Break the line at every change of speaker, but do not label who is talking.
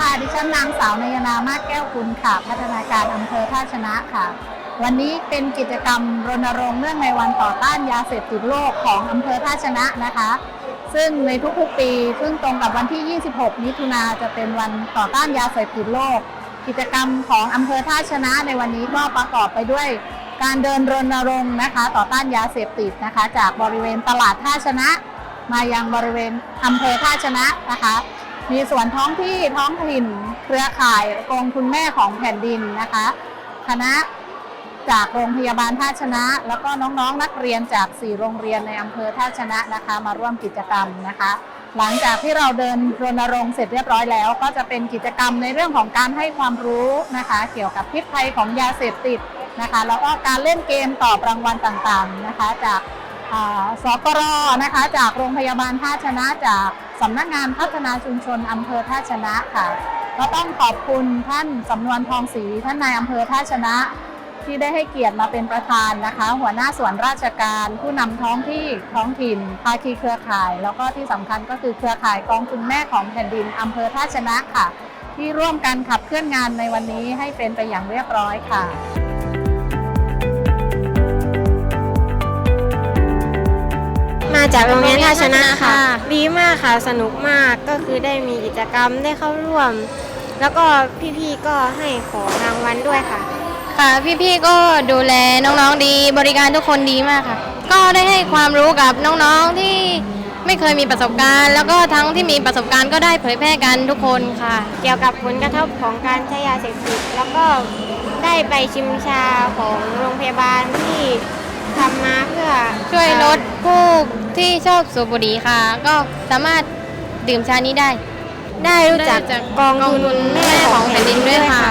ค่ะ ดิฉันนางสาวนายนามาแก้วคุณค่ะ พัฒนาการอำเภอท่าชนะค่ะ วันนี้เป็นกิจกรรมรณรงค์เนื่องในวันต่อต้านยาเสพติดโลกของอำเภอท่าชนะนะคะ ซึ่งในทุกๆปีซึ่งตรงกับวันที่ 26 มิถุนาจะเป็นวันต่อต้านยาเสพติดโลก กิจกรรมของอำเภอท่าชนะในวันนี้ก็ประกอบไปด้วยการเดินรณรงค์นะคะ ต่อต้านยาเสพติดนะคะ จากบริเวณตลาดท่าชนะ มายังบริเวณอำเภอท่าชนะนะคะ มีส่วนท้องที่ท้องถิ่นเครือข่ายกองทุนแม่ของแผ่นดินนะคะ คณะจากโรงพยาบาลท่าชนะ แล้วก็น้องๆ นักเรียนจาก 4 โรงเรียนในอำเภอท่าชนะนะคะ มาร่วมกิจกรรมนะคะ หลังจากที่เราเดินรณรงค์เสร็จเรียบร้อยแล้ว ก็จะเป็นกิจกรรมในเรื่องของการให้ความรู้นะคะ เกี่ยวกับพิษภัยของยาเสพติดนะคะแล้วก็การเล่นเกมตอบรางวัลต่างๆนะคะ จากอ่าสกรนะคะ จากโรงพยาบาลท่าชนะจาก สำนักงานพัฒนาชุมชนอำเภอท่าชนะค่ะ ก็ต้องขอบคุณท่านสำนวนทองศรีท่านนายอำเภอท่าชนะ ที่ได้ให้เกียรติมาเป็นประธานนะคะ หัวหน้าส่วนราชการ ผู้นำท้องที่ท้องถิ่นภาคีเครือข่าย แล้วก็ที่สำคัญก็คือเครือข่ายกองทุนแม่ของแผ่นดินอำเภอท่าชนะค่ะ ที่ร่วมกันขับเคลื่อนงานในวันนี้ให้เป็นไปอย่างเรียบร้อยค่ะ
มาจากโรงเรียนท่าชนะค่ะ
ค่ะ
ดีมากค่ะ สนุกมากก็คือได้มีกิจกรรมได้เข้าร่วม แล้วก็พี่ๆก็ให้ของรางวัลด้วยค่ะ
ค่ะ พี่ๆก็ดูแลน้องๆดีบริการทุกคนดีมากค่ะ ก็ได้ให้ความรู้กับน้องๆที่ไม่เคยมีประสบการณ์ แล้วก็ทั้งที่มีประสบการณ์ก็ได้เผยแพร่กันทุกคนค่ะ
เกี่ยวกับผลกระทบของการใช้ยาเสพติดแล้วก็ได้ไปชิมชาของโรงพยาบาลที่ทำมาเพื่อ
ช่วยลดผู้ ที่ชอบสูบบุหรี่ค่ะ ก็สามารถดื่มชานี้ได้
ได้รู้จัก
ได้รู้จัก
กองทุนแม่ของแผ่นดินด้วยค่ะ